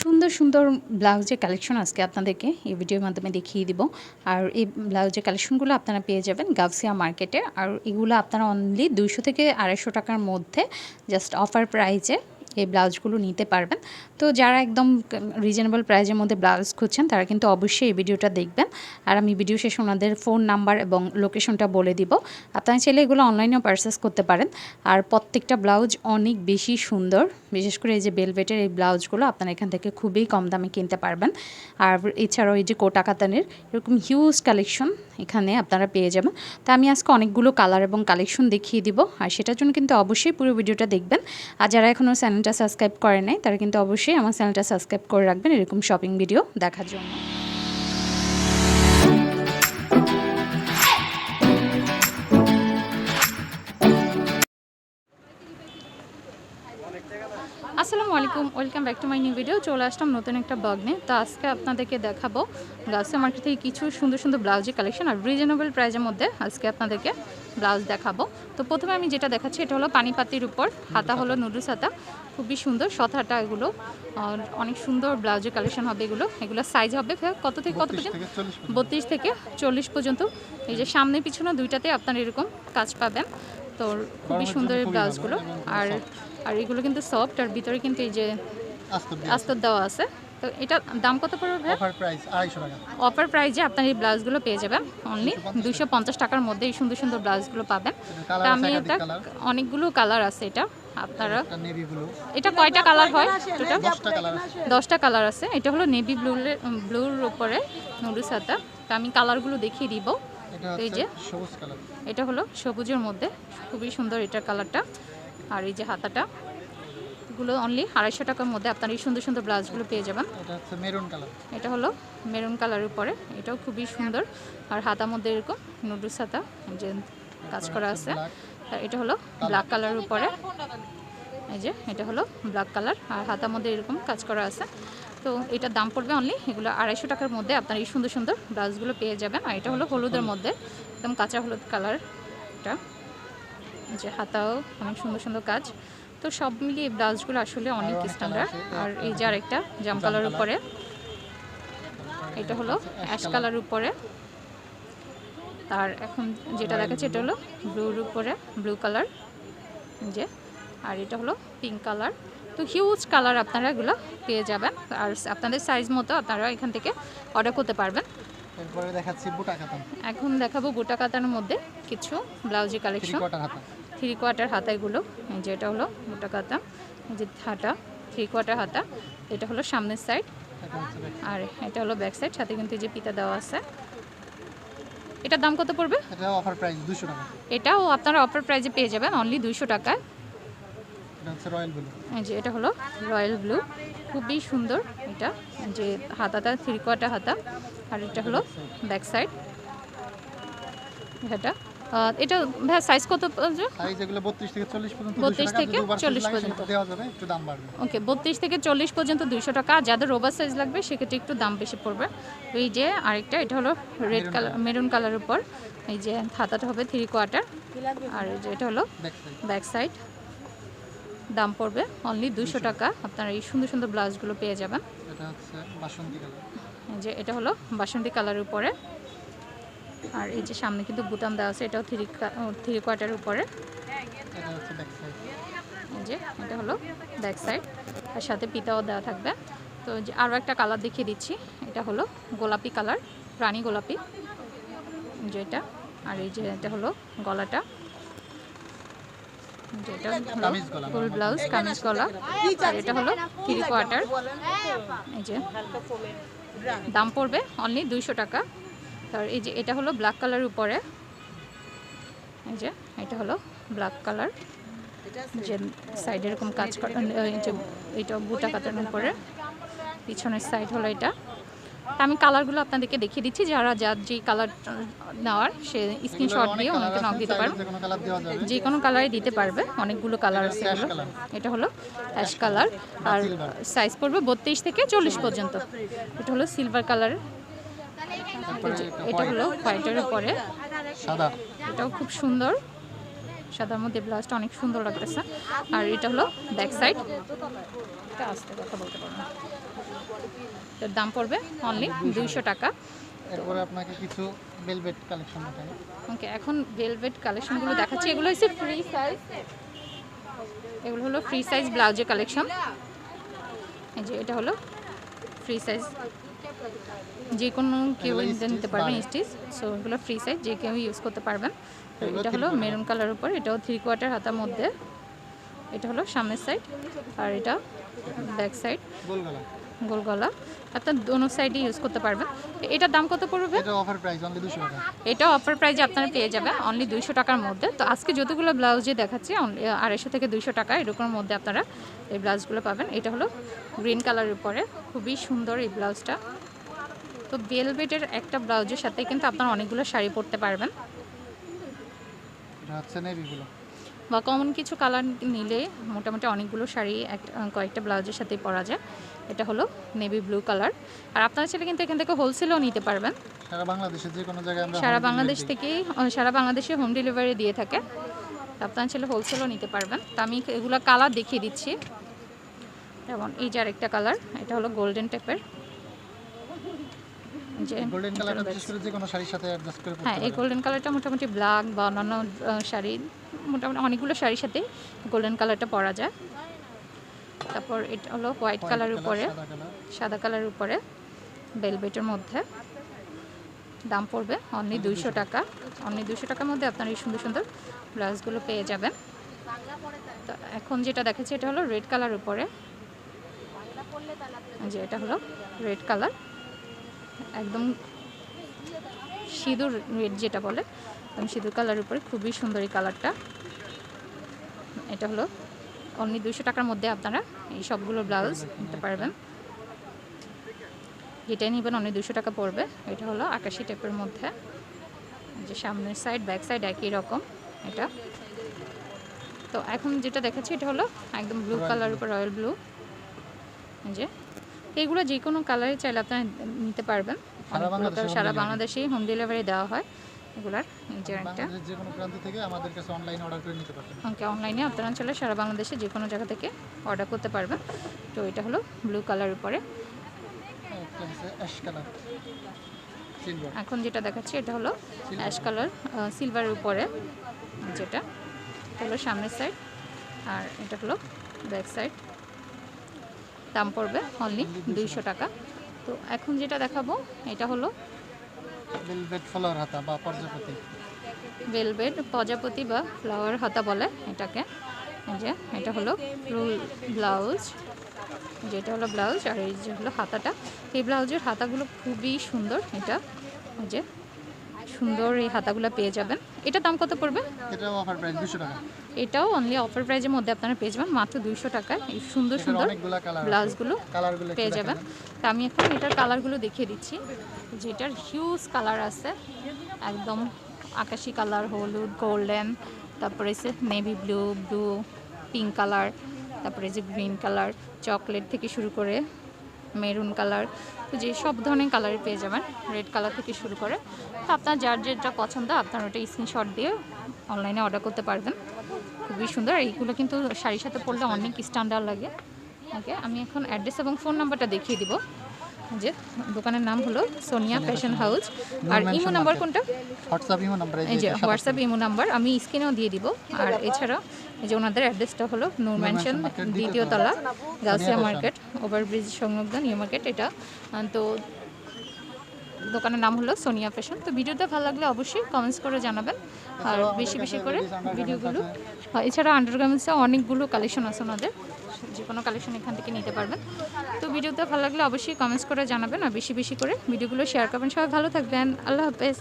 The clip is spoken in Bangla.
সুন্দর সুন্দর ব্লাউজের কালেকশন আজকে আপনাদেরকে এই ভিডিওর মাধ্যমে দেখিয়ে দিব। আর এই ব্লাউজের কালেকশনগুলো আপনারা পেয়ে যাবেন গাউসিয়া মার্কেটে। আর এগুলো আপনারা অনলি দুইশো থেকে আড়াইশো টাকার মধ্যে জাস্ট অফার প্রাইজে এই ব্লাউজগুলো নিতে পারবেন। তো যারা একদম রিজনেবল প্রাইজের মধ্যে ব্লাউজ খুঁজছেন, তারা কিন্তু অবশ্যই এই ভিডিওটা দেখবেন। আর আমি ভিডিও শেষে ওনাদের ফোন নাম্বার এবং লোকেশনটা বলে দিব। আপনারা চাইলে এগুলো অনলাইনেও পারচেস করতে পারেন। আর প্রত্যেকটা ব্লাউজ অনেক বেশি সুন্দর। বিশেষ করে এই যে বেলভেটের এই ব্লাউজগুলো আপনারা এখান থেকে খুবই কম দামে কিনতে পারবেন। আর এছাড়াও এই যে কোটা কাতানের এরকম হিউজ কালেকশন এখানে আপনারা পেয়ে যাবেন। তা আমি আজকে অনেকগুলো কালার এবং কালেকশন দেখিয়ে দিব। আর সেটার জন্য কিন্তু অবশ্যই পুরো ভিডিওটা দেখবেন। আর যারা এখনও চ্যানেলটা সাবস্ক্রাইব করে নাই, তারা কিন্তু অবশ্যই আমার চ্যানেলটা সাবস্ক্রাইব করে রাখবেন এরকম শপিং ভিডিও দেখার জন্য। আসসালামু আলাইকুম welcome back to my new video চলে আসলাম নতুন একটা ব্লগ নিয়ে। তো আজকে আপনাদেরকে দেখাবো, গাউসিয়া মার্কেট থেকে কিছু সুন্দর সুন্দর ব্লাউজের কালেকশন আর রিজনেবল প্রাইজের মধ্যে আজকে আপনাদেরকে ব্লাউজ দেখাবো। তো প্রথমে আমি যেটা দেখাচ্ছি এটা হলো পানিপাতির উপর। হাতা হলো নুডলস হাতা। খুবই সুন্দর সথাটা এগুলো। আর অনেক সুন্দর ব্লাউজের কালেকশন হবে এগুলো। এগুলো সাইজ হবে কত থেকে কত পর্যন্ত? বত্রিশ থেকে চল্লিশ পর্যন্ত। এই যে সামনে পিছনে দুইটাতে আপনারা এরকম কাজ পাবেন। তো খুবই সুন্দর এই ব্লাউজগুলো। আর আর এগুলো কিন্তু সফট আর ভিতরে কিন্তু এই যে আস্তর দেওয়া আছে। তো এটা দাম কত পড়বে অফার প্রাইস আড়াইশো টাকা। অফার প্রাইজে আপনার এই ব্লাউজগুলো পেয়ে যাবেন অনলি দুশো পঞ্চাশ টাকার মধ্যে এই সুন্দর সুন্দর ব্লাউজগুলো পাবেন। তা আমি এটা অনেকগুলো কালার আছে এটা আপনারা নেভি ব্লু এটা কয়টা কালার হয় টোটাল দশটা কালার আছে। দশটা কালার আছে। এটা হলো নেভি ব্লু ব্লুর উপরে নুডুস হাতা। তা আমি কালারগুলো দেখিয়ে দিব। এই যে সবুজ কালার এটা হলো সবুজের মধ্যে খুবই সুন্দর এটার কালারটা আর এই যে হাতাটা এগুলো অনলি আড়াইশো টাকার মধ্যে আপনার এই সুন্দর সুন্দর ব্লাউজগুলো পেয়ে যাবেন। এটা হচ্ছে মেরুন কালার এটা হলো মেরুন কালারের উপরে। এটাও খুবই সুন্দর। আর হাতার মধ্যে এরকম নুডলস হাতা যে কাজ করা আছে। আর এটা হলো ব্ল্যাক কালারের উপরে। এই যে এটা হলো ব্ল্যাক কালার আর হাতার মধ্যে এরকম কাজ করা আছে। তো এটার দাম পড়বে অনলি এগুলো আড়াইশো টাকার মধ্যে আপনার এই সুন্দর সুন্দর ব্লাউজগুলো পেয়ে যাবেন। আর এটা হলো হলুদের মধ্যে একদম কাঁচা হলুদ কালার এটা যে হাতাও অনেক সুন্দর সুন্দর কাজ। তো সব মিলিয়ে ব্লাউজগুলো আসলে অনেক স্ট্যান্ডার্ড আর এই যে আরেকটা জাম কালারের উপরে এটা হলো অ্যাশ কালার উপরে। আর এখন যেটা দেখাচ্ছে এটা হলো ব্লুর উপরে ব্লু কালার যে আর এটা হলো পিঙ্ক কালার তো হিউজ কালার আপনারা এগুলো পেয়ে যাবেন। আর আপনাদের সাইজ মতো আপনারা এখান থেকে অর্ডার করতে পারবেন। এরপরে দেখাচ্ছি বুটা কাতান এখন দেখাবো গোটা কাতানের মধ্যে কিছু ব্লাউজি কালেকশন থ্রি কোয়ার্টার হাতা এগুলো। এই যে এটা হলো গোটা কাতা এই যে হাতা থ্রি কোয়ার্টার হাতা এটা হলো সামনের সাইড আর এটা হলো ব্যাক সাইড সাথে কিন্তু যে পিতা দেওয়া আছে। এটার দাম কত পড়বে? এটা অফার প্রাইস দুশো টাকা। এটাও আপনারা অফার প্রাইজে পেয়ে যাবেন অনলি দুইশো টাকায়। এটা হচ্ছে রয়্যাল ব্লু এটা হলো রয়্যাল ব্লু খুবই সুন্দর এটা। যে হাতাটা থ্রি কোয়ার্টার হাতা আর এটা হলো ব্যাক সাইড এটা এটা ভাই সাইজ কত সাইজ এগুলো বত্রিশ থেকে চল্লিশ পর্যন্ত 32 থেকে 40 পর্যন্ত। দেওয়া যাবে একটু দাম বাড়বে। ওকে বত্রিশ থেকে চল্লিশ পর্যন্ত দুইশো টাকা। যাদের ওভার সাইজ লাগবে সেক্ষেত্রে একটু দাম বেশি পড়বে। এই যে আরেকটা এটা হলো রেড কালার মেরুন কালারের উপর। এই যে হাতাটা হবে থ্রি কোয়ার্টার আর এই যে এটা হলো ব্যাক সাইড দাম পড়বে অনলি দুশো টাকা। আপনারা এই সুন্দর সুন্দর ব্লাউজগুলো পেয়ে যাবেন। এটা হচ্ছে বাসন্তী কালার এই যে এটা হলো বাসন্তী কালারের উপরে। আর এই যে সামনে কিন্তু বুতাম দেওয়া আছে এটাও থ্রি থ্রি কোয়ার্টারের উপরে। এই যে এটা হলো ব্যাক সাইড আর সাথে পিতাও দেওয়া থাকবে। তো যে আরও একটা কালার দেখিয়ে দিচ্ছি এটা হলো গোলাপি কালার রানী গোলাপি। যেটা আর এই যে এটা হলো গলাটা। যেটা হলো ফুল ব্লাউজ কামিজ গলা। আর এটা হলো থ্রি কোয়ার্টার এই যে দাম পড়বে অনলি দুইশো টাকা। আর এই যে এটা হলো ব্ল্যাক কালারের উপরে। এই যে এটা হলো ব্ল্যাক কালার যে সাইডে এরকম কাজ যে এটা বুটা কাটানোর উপরে। পিছনের সাইড হলো এটা। তা আমি কালারগুলো আপনাদেরকে দেখিয়ে দিচ্ছি। যারা যার যেই কালার নেওয়ার সে স্ক্রিনশট দিয়ে ওনাকে নক দিতে পারবে। যে কোনো কালার যে দিতে পারবে। অনেকগুলো কালার আছে এগুলো এটা হলো অ্যাশ কালার আর সাইজ পড়বে বত্রিশ থেকে চল্লিশ পর্যন্ত। এটা হলো সিলভার কালারের তারপরে এটা হলো হোয়াইটের উপরে। সাদা। এটাও খুব সুন্দর। সাদার মধ্যে ব্লাউজটা অনেক সুন্দর লাগতেছে। আর এটা হলো ব্যাক সাইড। এটা আস্তে কথা বলতে পারব এটার দাম পড়বে অনলি দুইশো টাকা। এরপরে আপনাকে কিছু বেলভেট কালেকশন দেখাই ওকে এখন ভেলভেট কালেকশনগুলো দেখাচ্ছি। এগুলো হচ্ছে ফ্রি সাইজ এগুলো হলো ফ্রি সাইজ ব্লাউজের কালেকশন এই যে এটা হলো ফ্রি সাইজ যে কোনো কেউ নিতে পারবেন। স্টিচ সো এগুলো ফ্রি সাইজ যে কেউ ইউজ করতে পারবেন। এটা হলো মেরুন কালার উপর এটাও থ্রি কোয়ার্টার হাতার মধ্যে। এটা হলো সামনের সাইড আর এটা ব্যাক সাইড গোল গলা আপনার দোনো সাইডে ইউজ করতে পারবেন এটার দাম কত পড়বে? এটা অফার প্রাইস অনলি দুশো টাকা। এটা অফার প্রাইজে আপনারা পেয়ে যাবেন অনলি দুইশো টাকার মধ্যে। তো আজকে যতগুলো ব্লাউজে দেখাচ্ছি আড়াইশো থেকে দুইশো টাকা এরকমের মধ্যে আপনারা এই ব্লাউজগুলো পাবেন। এটা হলো গ্রিন কালারের উপরে। খুবই সুন্দর এই ব্লাউজটা তো বেলভেটের একটা ব্লাউজের সাথে কিন্তু আপনারা অনেকগুলো শাড়ি পরতে পারবেন। এটা হচ্ছে নেভিগুলো। বা কমন কিছু কালার নিলে মোটামুটি অনেকগুলো শাড়ি এক কয়েকটা ব্লাউজের সাথেই পরা যায়। এটা হলো নেভি ব্লু কালার আর আপনারা চাইলে কিন্তু এখান থেকে হোলসেলও নিতে পারবেন। সারা বাংলাদেশের যে কোনো জায়গায় আমরা সারা বাংলাদেশ। থেকেই সারা বাংলাদেশে হোম ডেলিভারি দিয়ে থাকে। আপনারা চাইলে হোলসেলও নিতে পারবেন। তো আমি এগুলো কালার দেখিয়ে দিচ্ছি। যেমন এই যে আরেকটা কালার এটা হলো গোল্ডেন টাইপের সাথে হ্যাঁ এই গোল্ডেন কালারটা মোটামুটি ব্ল্যাক বা অন্যান্য শাড়ি মোটামুটি অনেকগুলো শাড়ির সাথে গোল্ডেন কালারটা পরা যায়। তারপর এটা হলো হোয়াইট কালার উপরে সাদা কালার উপরে বেলভেটের মধ্যে। দাম পড়বে অনলি দুইশো টাকা। অনলি দুইশো টাকার মধ্যে আপনারা এই সুন্দর সুন্দর ব্লাউজগুলো পেয়ে যাবেন। তো এখন যেটা দেখাচ্ছি এটা হলো রেড কালার উপরে। যে এটা হলো রেড কালার একদম সিঁদুর রেড যেটা বলে একদম সিঁদুর কালার উপরে খুবই সুন্দর এই কালারটা। এটা হলো অনলি দুশো টাকার মধ্যে আপনারা এই সবগুলো ব্লাউজ নিতে পারবেন। যেটাই নেবেন অনলি দুশো টাকা পড়বে। এটা হলো আকাশি টাইপের মধ্যে। যে সামনের সাইড ব্যাক সাইড একই রকম এটা। তো এখন যেটা দেখাচ্ছি এটা হলো একদম ব্লু কালার উপর রয়্যাল ব্লু যে এগুলো যে কোনো কালারে চাইলে আপনারা নিতে পারবেন। সারা বাংলাদেশেই হোম ডেলিভারি দেওয়া হয়। এগুলার যে একটা যে কোনো প্রান্ত থেকে আমাদের কাছে অনলাইন অর্ডার করে নিতে পারবেন। ওকে অনলাইনে আপনারা চলে সারা বাংলাদেশে যে কোনো জায়গা থেকে অর্ডার করতে পারবেন। তো এটা হলো ব্লু কালার উপরে। এখন যেটা দেখাচ্ছি এটা হলো অ্যাশ কালার সিলভারের উপরে যেটা। এটা হলো সামনের সাইড আর এটা হলো ব্যাক সাইড দাম পড়বে অনলি দুইশো টাকা। তো এখন যেটা দেখাবো এটা হলো ভেলভেট ফলোয়ার হাতা বা ভেলভেট প্রজাপতি বা ফ্লাওয়ার হাতা বলে এটাকে। যে এটা হলো ফুল ব্লাউজ যেটা হলো ব্লাউজ আর এই যে হলো হাতাটা। এই ব্লাউজের হাতাগুলো খুবই সুন্দর এটা। যে সুন্দর এই হাতাগুলো পেয়ে যাবেন। এটা দাম কত পড়বে? এটাও অফার প্রাইস দুশো টাকা। এটাও অনলি অফার প্রাইজের মধ্যে আপনারা পেয়ে যাবেন। মাত্র দুইশো টাকায়। এই সুন্দর সুন্দর ব্লাউজগুলো কালারগুলো পেয়ে যাবেন। তো আমি এখন এটার কালারগুলো দেখিয়ে দিচ্ছি। যেটার হিউজ কালার আছে একদম আকাশি কালার হলুদ গোল্ডেন তারপরে সে navy blue blue pink colour তারপরে যে গ্রিন কালার চকলেট থেকে শুরু করে মেরুন কালার তো যে সব ধরনের কালারে পেয়ে যাবেন রেড কালার থেকে শুরু করে। তো আপনার যার যেটা পছন্দ আপনার ওটা স্ক্রিনশট দিয়ে অনলাইনে অর্ডার করতে পারবেন। খুবই সুন্দর। এইগুলো কিন্তু শাড়ির সাথে পরলে অনেক স্ট্যান্ডার্ড লাগে। ওকে আমি এখন অ্যাড্রেস এবং ফোন নাম্বারটা দেখিয়ে দিব। যে দোকানের নাম হলো সোনিয়া ফ্যাশন হাউস আর ইমো নাম্বার কোনটা? হোয়াটসঅ্যাপ ইমো নাম্বার এই যে হোয়াটসঅ্যাপ ইমো নাম্বার আমি স্ক্রিনেও দিয়ে দিব। আর এছাড়া এই যে ওনাদের অ্যাড্রেসটা হলো নূর ম্যানশন Market, দ্বিতীয় দ্বিতীয় তলা গাউসিয়া মার্কেট ওভারব্রিজ সংলগ্ন নিউ মার্কেট এটা। তো দোকানের নাম হলো সোনিয়া ফ্যাশন। তো ভিডিওটা ভালো লাগলে অবশ্যই কমেন্টস করে জানাবেন। আর বেশি বেশি করে ভিডিওগুলো। এছাড়া আন্ডারগার্মেন্টসে অনেকগুলো কালেকশন আছে ওনাদের। যে কোনো কালেকশন এখান থেকে নিতে পারবেন। তো ভিডিওটা ভালো লাগলে অবশ্যই কমেন্টস করে জানাবেন। আর বেশি বেশি করে ভিডিওগুলো শেয়ার করবেন। সবাই ভালো থাকবেন। আল্লাহ হাফেজ।